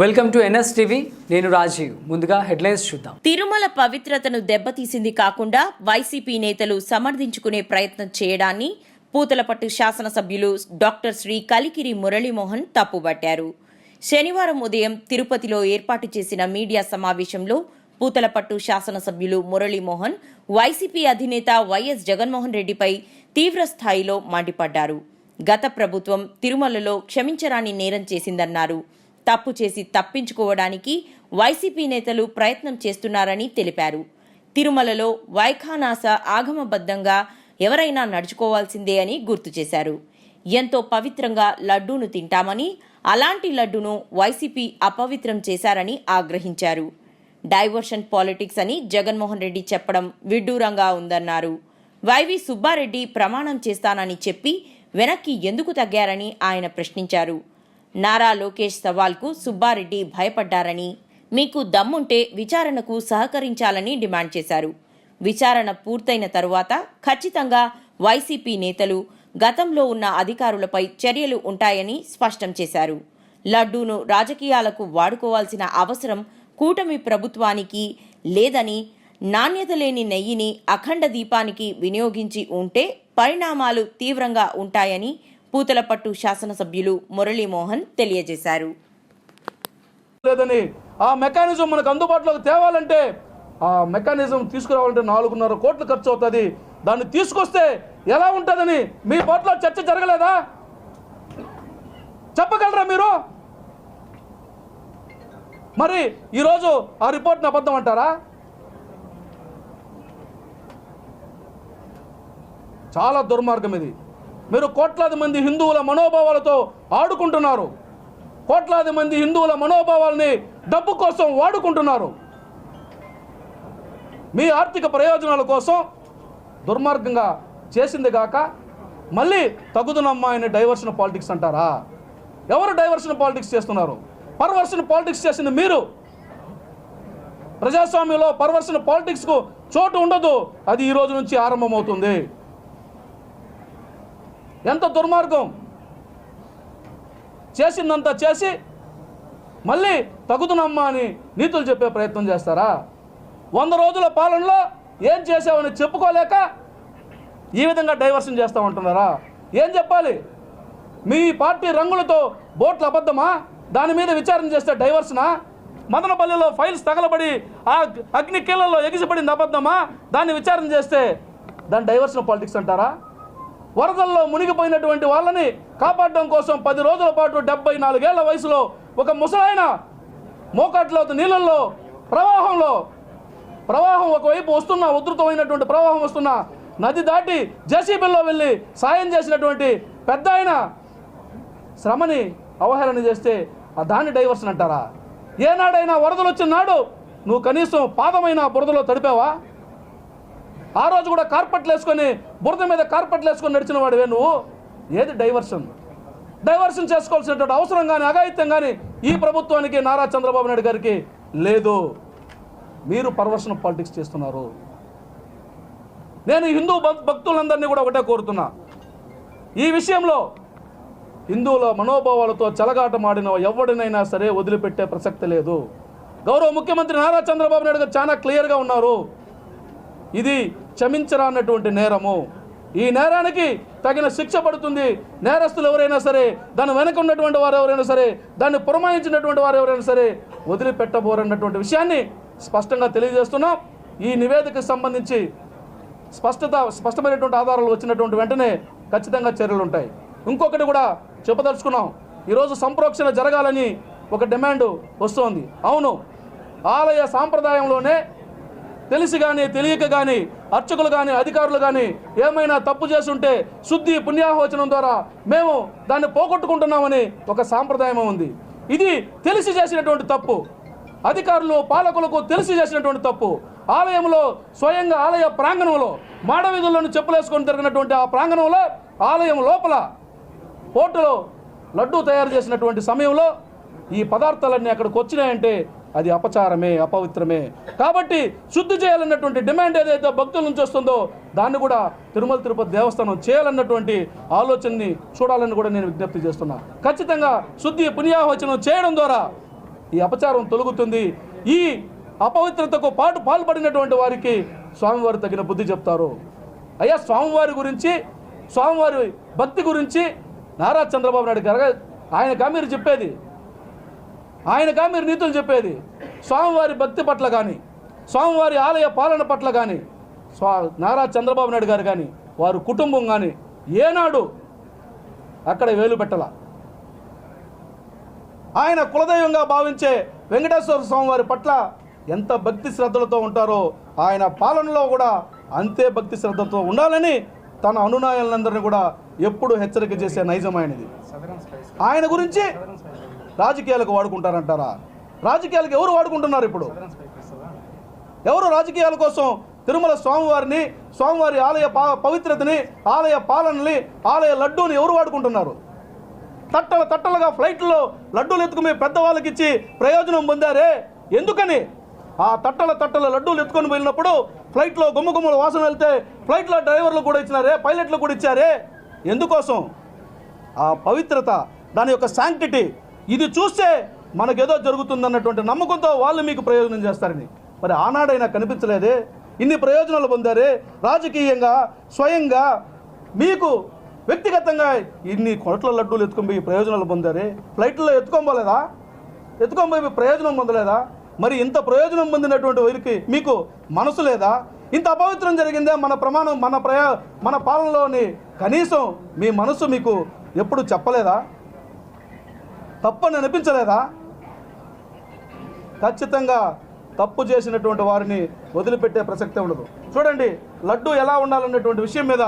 Welcome to NS TV నేను రాజీవ్. ముందుగా headlines చూద్దాం. తిరుమల పవిత్రతను దెబ్బతీసింది కాకుండా వైసీపీ నేతలు సమర్థించుకునే ప్రయత్నం చేయడాన్ని పూతలపట్టు శాసనసభ్యులు డాక్టర్ శ్రీ కలికిరి మురళీమోహన్ తప్పుబట్టారు. శనివారం ఉదయం తిరుపతిలో ఏర్పాటు చేసిన మీడియా సమావేశంలో పూతలపట్టు శాసనసభ్యులు మురళీమోహన్ వైసీపీ అధినేత వైఎస్ జగన్మోహన్ రెడ్డిపై తీవ్ర స్థాయిలో మండిపడ్డారు. గత ప్రభుత్వం తిరుమలలో క్షమించరాని నేరం చేసిందన్నారు. తప్పు చేసి తప్పించుకోవడానికి వైసీపీ నేతలు ప్రయత్నం చేస్తున్నారని తెలిపారు. తిరుమలలో వైఖానాస ఆగమబద్ధంగా ఎవరైనా నడుచుకోవాల్సిందే అని గుర్తు చేశారు. ఎంతో పవిత్రంగా లడ్డూను తింటామని అలాంటి లడ్డును వైసీపీ అపవిత్రం చేశారని ఆగ్రహించారు. డైవర్షన్ పాలిటిక్స్ అని జగన్మోహన్ రెడ్డి చెప్పడం విడ్డూరంగా ఉందన్నారు. వైవి సుబ్బారెడ్డి ప్రమాణం చేస్తానని చెప్పి వెనక్కి ఎందుకు తగ్గారని ఆయన ప్రశ్నించారు. నారా లోకేష్ సవాల్కు సుబ్బారెడ్డి భయపడ్డారని మీకు దమ్ముంటే విచారణకు సహకరించాలని డిమాండ్ చేశారు. విచారణ పూర్తయిన తరువాత ఖచ్చితంగా వైసీపీ నేతలు గతంలో ఉన్న అధికారులపై చర్యలు ఉంటాయని స్పష్టం చేశారు. లడ్డూను రాజకీయాలకు వాడుకోవాల్సిన అవసరం కూటమి ప్రభుత్వానికి లేదని నాణ్యత లేని నెయ్యిని అఖండ దీపానికి వినియోగించి ఉంటే పరిణామాలు తీవ్రంగా ఉంటాయని పూతలపట్టు శాసనసభ్యులు మురళీమోహన్ తెలియజేశారు. లేదని ఆ మెకానిజం మనకు అందుబాటులోకి తేవాలంటే ఆ మెకానిజం తీసుకురావాలంటే నాలుగున్నర కోట్లు ఖర్చు అవుతుంది. దాన్ని తీసుకొస్తే ఎలా ఉంటుందని మీ పట్ల చర్చ జరగలేదా? చెప్పగలరా మీరు? మరి ఈరోజు ఆ రిపోర్ట్ని అబద్ధం అంటారా? చాలా దుర్మార్గం ఇది. మీరు కోట్లాది మంది హిందువుల మనోభావాలతో ఆడుకుంటున్నారు. కోట్లాది మంది హిందువుల మనోభావాల్ని డబ్బు కోసం వాడుకుంటున్నారు. మీ ఆర్థిక ప్రయోజనాల కోసం దుర్మార్గంగా చేసింది కాక మళ్ళీ తగుదునమ్మా అని డైవర్షన్ పాలిటిక్స్ అంటారా? ఎవరు డైవర్షన్ పాలిటిక్స్ చేస్తున్నారు? పర్వర్షన్ పాలిటిక్స్ చేసింది మీరు. ప్రజాస్వామ్యంలో పర్వర్షన్ పాలిటిక్స్కు చోటు ఉండదు. అది ఈ రోజు నుంచి ఆరంభమవుతుంది. ఎంత దుర్మార్గం. చేసిందంతా చేసి మళ్ళీ తగుదునమ్మా అని నీతులు చెప్పే ప్రయత్నం చేస్తారా? వంద రోజుల పాలనలో ఏం చేసావని చెప్పుకోలేక ఈ విధంగా డైవర్షన్ చేస్తామంటున్నారా ఏం చెప్పాలి? మీ పార్టీ రంగులతో బోట్ల అబద్ధమా? దాని మీద విచారణ చేస్తే డైవర్షనా? మదనపల్లిలో ఫైల్స్ తగలబడి ఆ అగ్ని కీళ్ళలో ఎగిసిపడింది అబద్ధమా? దాన్ని విచారణ చేస్తే దాన్ని డైవర్షన్ పాలిటిక్స్ అంటారా? వరదల్లో మునిగిపోయినటువంటి వాళ్ళని కాపాడడం కోసం పది రోజుల పాటు డెబ్బై నాలుగేళ్ళ వయసులో ఒక ముసలాయన మోకాట్లో నీళ్ళల్లో ప్రవాహంలో ప్రవాహం ఒకవైపు వస్తున్న ఉధృతమైనటువంటి ప్రవాహం వస్తున్న నది దాటి జేసీబీలో వెళ్ళి సాయం చేసినటువంటి పెద్ద ఆయన శ్రమని అవహేళన చేస్తే ఆ దాన్ని డైవర్షన్ అంటారా? ఏనాడైనా వరదలు వచ్చిన నాడు నువ్వు కనీసం పాదమైన బురదలో తడిపావా? ఆ రోజు కూడా కార్పెట్లు వేసుకొని బురద మీద కార్పెట్లు వేసుకొని నడిచిన వాడివే నువ్వు? ఏది డైవర్షన్? డైవర్షన్ చేసుకోవాల్సినటువంటి అవసరం కానీ అఘాయిత్యం కానీ ఈ ప్రభుత్వానికి నారా చంద్రబాబు నాయుడు గారికి లేదు. మీరు పర్వర్షన్ పాలిటిక్స్ చేస్తున్నారు. నేను హిందూ భక్- భక్తులందరినీ కూడా ఒకటే కోరుతున్నా. ఈ విషయంలో హిందువుల మనోభావాలతో చెలగాటమాడిన ఎవడినైనా సరే వదిలిపెట్టే ప్రసక్తి లేదు. గౌరవ ముఖ్యమంత్రి నారా చంద్రబాబు నాయుడు గారు చాలా క్లియర్గా ఉన్నారు. ఇది క్షమించరానటువంటి నేరము. ఈ నేరానికి తగిన శిక్ష పడుతుంది. నేరస్తులు ఎవరైనా సరే దాని వెనక ఉన్నటువంటి వారు ఎవరైనా సరే దాన్ని పురమాయించినటువంటి వారు ఎవరైనా సరే వదిలిపెట్టబోరన్నటువంటి విషయాన్ని స్పష్టంగా తెలియజేస్తున్నాం. ఈ నివేదికకు సంబంధించి స్పష్టత స్పష్టమైనటువంటి ఆధారాలు వచ్చినటువంటి వెంటనే ఖచ్చితంగా చర్యలు ఉంటాయి. ఇంకొకటి కూడా చెప్పదలుచుకున్నాం. ఈరోజు సంప్రోక్షణ జరగాలని ఒక డిమాండ్ వస్తోంది. అవును ఆలయ సాంప్రదాయంలోనే తెలిసి కానీ తెలియక కానీ అర్చకులు కానీ అధికారులు కానీ ఏమైనా తప్పు చేస్తుంటే శుద్ధి పుణ్యాహోచనం ద్వారా మేము దాన్ని పోగొట్టుకుంటున్నామని ఒక సాంప్రదాయం ఉంది. ఇది తెలిసి చేసినటువంటి తప్పు. అధికారులు పాలకులకు తెలిసి చేసినటువంటి తప్పు. ఆలయంలో స్వయంగా ఆలయ ప్రాంగణంలో మాడవీధుల్లోని చెప్పులేసుకొని తిరిగినటువంటి ఆ ప్రాంగణంలో ఆలయం లోపల పోర్టులో లడ్డూ తయారు చేసినటువంటి సమయంలో ఈ పదార్థాలన్నీ అక్కడికి వచ్చినాయంటే అది అపచారమే అపవిత్రమే. కాబట్టి శుద్ధి చేయాలన్నటువంటి డిమాండ్ ఏదైతే భక్తుల నుంచి వస్తుందో దాన్ని కూడా తిరుమల తిరుపతి దేవస్థానం చేయాలన్నటువంటి ఆలోచనని చూడాలని కూడా నేను విజ్ఞప్తి చేస్తున్నా. ఖచ్చితంగా శుద్ధి పుణ్యాహోచనం చేయడం ద్వారా ఈ అపచారం తొలగుతుంది. ఈ అపవిత్రతకు పాటు పాల్పడినటువంటి వారికి స్వామివారు తగిన బుద్ధి చెప్తారు. అయ్యా స్వామివారి గురించి స్వామివారి భక్తి గురించి నారా చంద్రబాబు నాయుడు గారు ఆయనగా మీరు చెప్పేది ఆయనగా మీరు నీతులు చెప్పేది. స్వామివారి భక్తి పట్ల కానీ స్వామివారి ఆలయ పాలన పట్ల కానీ స్వా నారా చంద్రబాబు నాయుడు గారు కానీ వారి కుటుంబం కానీ ఏనాడు అక్కడ వేలు పెట్టాల. ఆయన కులదైవంగా భావించే వెంకటేశ్వర స్వామి వారి పట్ల ఎంత భక్తి శ్రద్ధలతో ఉంటారో ఆయన పాలనలో కూడా అంతే భక్తి శ్రద్ధలతో ఉండాలని తన అనునాయులందరినీ కూడా ఎప్పుడు హెచ్చరిక చేసే నైజం ఆయనది. ఆయన గురించి రాజకీయాలకు వాడుకుంటారంటారా? రాజకీయాలకు ఎవరు వాడుకుంటున్నారు ఇప్పుడు? ఎవరు రాజకీయాల కోసం తిరుమల స్వామివారిని స్వామివారి ఆలయ పా- పవిత్రతని ఆలయ పాలనని ఆలయ లడ్డూని ఎవరు వాడుకుంటున్నారు? తట్టల తట్టలుగా ఫ్లైట్లో లడ్డూలు ఎత్తుకుని పెద్దవాళ్ళకి ఇచ్చి ప్రయోజనం పొందారే? ఎందుకని? ఆ తట్టల తట్టల లడ్డూలు ఎత్తుకొని వెళ్ళినప్పుడు ఫ్లైట్లో గుమ్మ గుమ్మల వాసన వెళ్తే ఫ్లైట్లో డ్రైవర్లు కూడా ఇచ్చినారే పైలట్లు కూడా ఇచ్చారే? ఎందుకోసం? ఆ పవిత్రత దాని యొక్క శాంక్టిటీ ఇది చూస్తే మనకేదో జరుగుతుందన్నటువంటి నమ్మకంతో వాళ్ళు మీకు ప్రయోజనం చేస్తారని. మరి ఆనాడైనా కనిపించలేదే? ఇన్ని ప్రయోజనాలు పొందారే? రాజకీయంగా స్వయంగా మీకు వ్యక్తిగతంగా ఇన్ని కోట్ల లడ్డూలు ఎత్తుకొని పోయి ప్రయోజనాలు పొందారే? ఫ్లైట్లో ఎత్తుకోబోలేదా ఎత్తుకొని ప్రయోజనం పొందలేదా? మరి ఇంత ప్రయోజనం పొందినటువంటి వీరికి మీకు మనసు లేదా? ఇంత అపవిత్రం జరిగిందే మన ప్రమాణం మన ప్రయా మన పాలనలోని కనీసం మీ మనసు మీకు ఎప్పుడు చెప్పలేదా? తప్పని అనిపించలేదా? ఖచ్చితంగా తప్పు చేసినటువంటి వారిని వదిలిపెట్టే ప్రసక్తే ఉండదు. చూడండి లడ్డు ఎలా ఉండాలన్నటువంటి విషయం మీద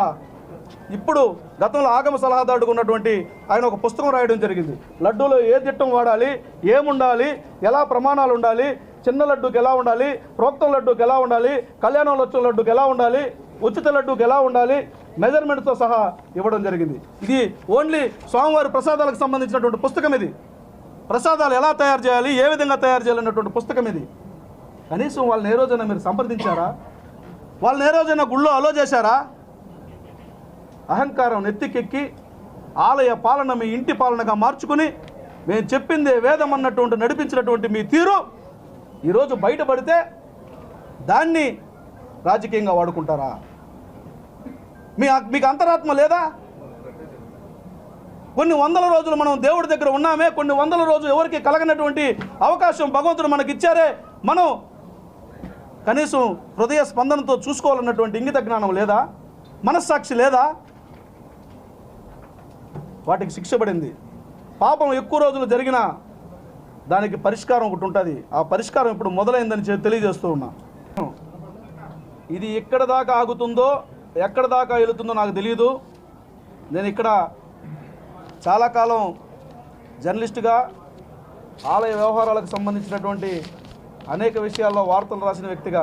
ఇప్పుడు గతంలో ఆగమ సలహాదారుడుకు ఉన్నటువంటి ఆయన ఒక పుస్తకం రాయడం జరిగింది. లడ్డూలో ఏ దిట్టం వాడాలి ఏముండాలి ఎలా ప్రమాణాలు ఉండాలి చిన్న లడ్డూకి ఎలా ఉండాలి ప్రోక్తం లడ్డూకి ఎలా ఉండాలి కళ్యాణం లచ్చం లడ్డూకి ఎలా ఉండాలి ఉచిత లడ్డూకి ఎలా ఉండాలి మెజర్మెంట్తో సహా ఇవ్వడం జరిగింది. ఇది ఓన్లీ స్వామివారి ప్రసాదాలకు సంబంధించినటువంటి పుస్తకం ఇది. ప్రసాదాలు ఎలా తయారు చేయాలి ఏ విధంగా తయారు చేయాలన్నటువంటి పుస్తకం ఇది. కనీసం వాళ్ళని ఏ రోజైనా మీరు సంప్రదించారా? వాళ్ళని ఏ రోజైనా గుళ్ళో అలో చేశారా? అహంకారం నెత్తికెక్కి ఆలయ పాలన మీ ఇంటి పాలనగా మార్చుకుని మేము చెప్పింది వేదం అన్నటువంటి నడిపించినటువంటి మీ తీరు ఈరోజు బయటపడితే దాన్ని రాజకీయంగా వాడుకుంటారా? మీ మీకు అంతరాత్మ లేదా? కొన్ని వందల రోజులు మనం దేవుడి దగ్గర ఉన్నామే కొన్ని వందల రోజులు ఎవరికి కలగనటువంటి అవకాశం భగవంతుడు మనకి ఇచ్చారే మనం కనీసం హృదయ స్పందనతో చూసుకోవాలన్నటువంటి ఇంగిత జ్ఞానం లేదా? మనస్సాక్షి లేదా? వాటికి శిక్ష పడింది. పాపం ఎక్కువ రోజులు జరిగిన దానికి పరిష్కారం ఒకటి ఉంటుంది. ఆ పరిష్కారం ఇప్పుడు మొదలైందని తెలియజేస్తూ ఉన్నా. ఇది ఎక్కడ దాకా ఆగుతుందో ఎక్కడ దాకా వెళుతుందో నాకు తెలియదు నేను ఇక్కడ చాలా కాలం జర్నలిస్టుగా ఆలయ వ్యవహారాలకు సంబంధించినటువంటి అనేక విషయాల్లో వార్తలు రాసిన వ్యక్తిగా